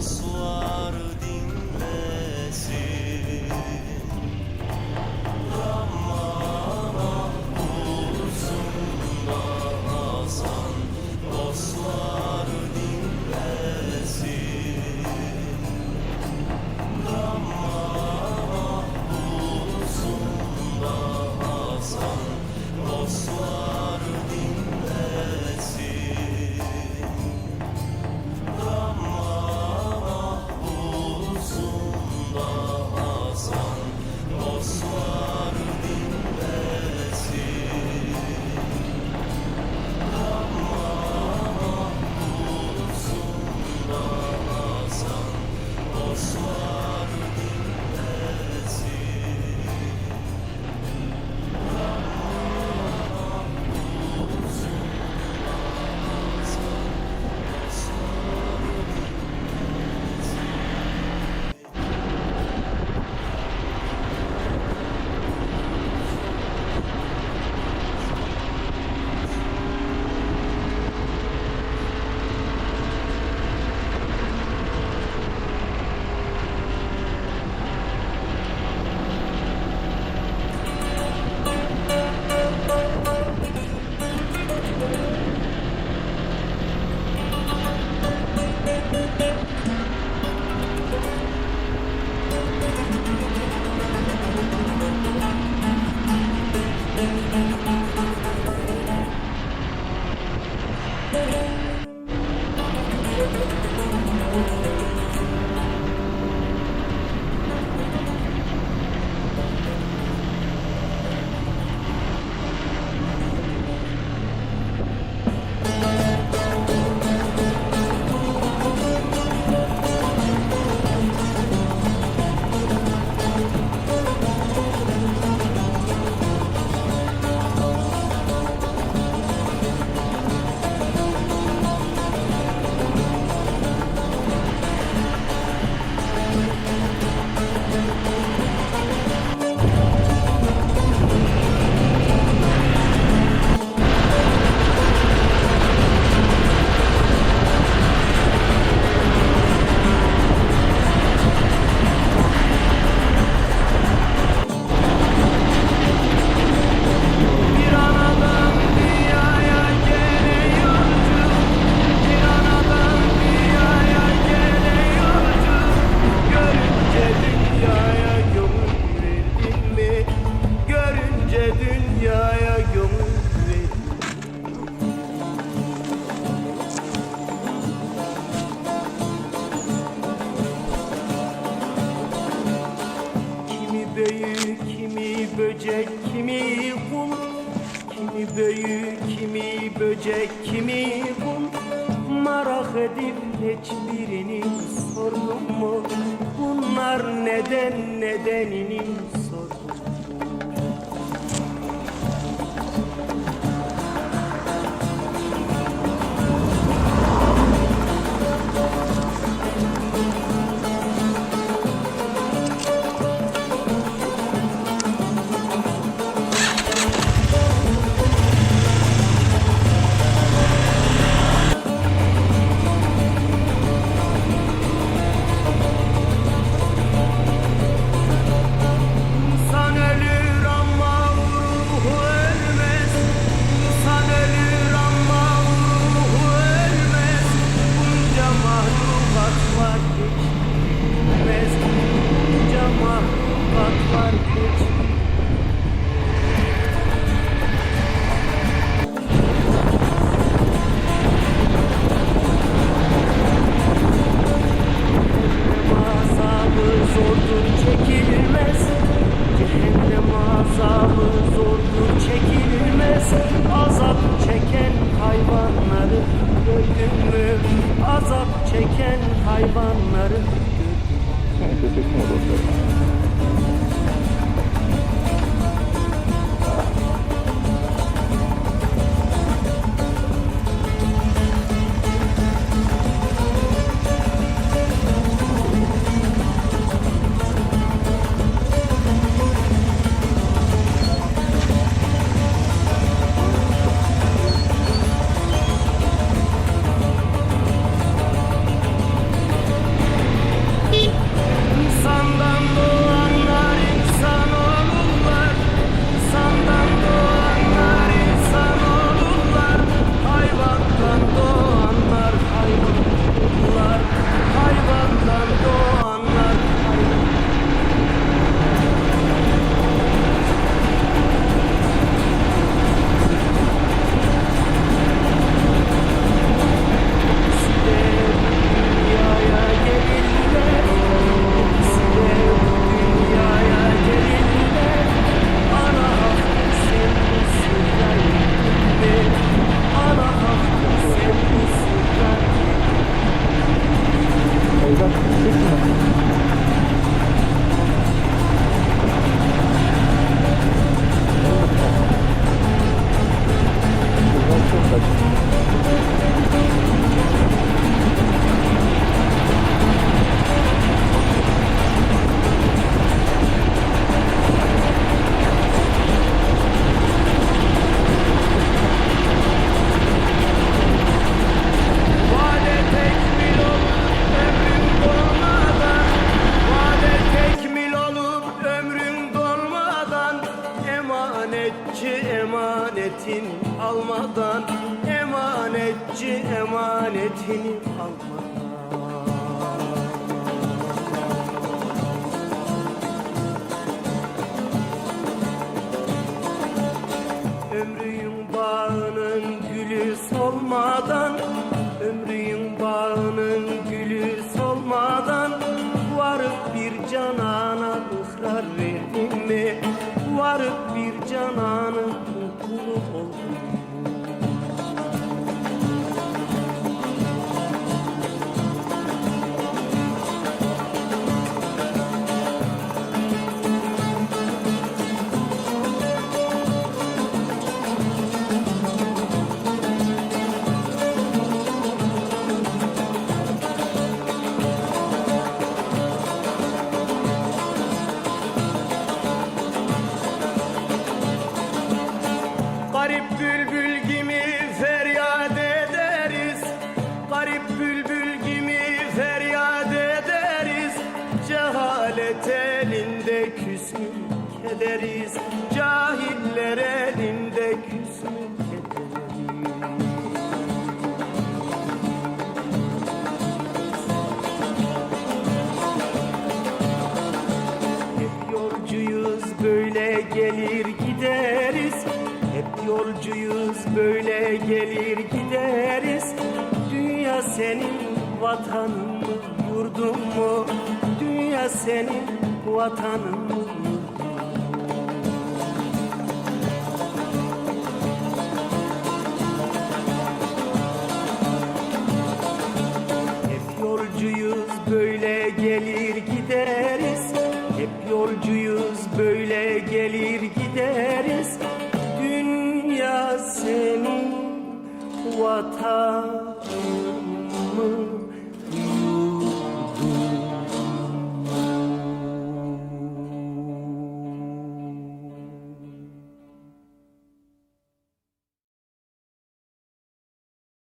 ao soar benim sorunum mu? Bunlar neden nedenini komşuyuz böyle gelir gideriz. Dünya senin vatanın mı vurdun mu? Dünya senin vatanın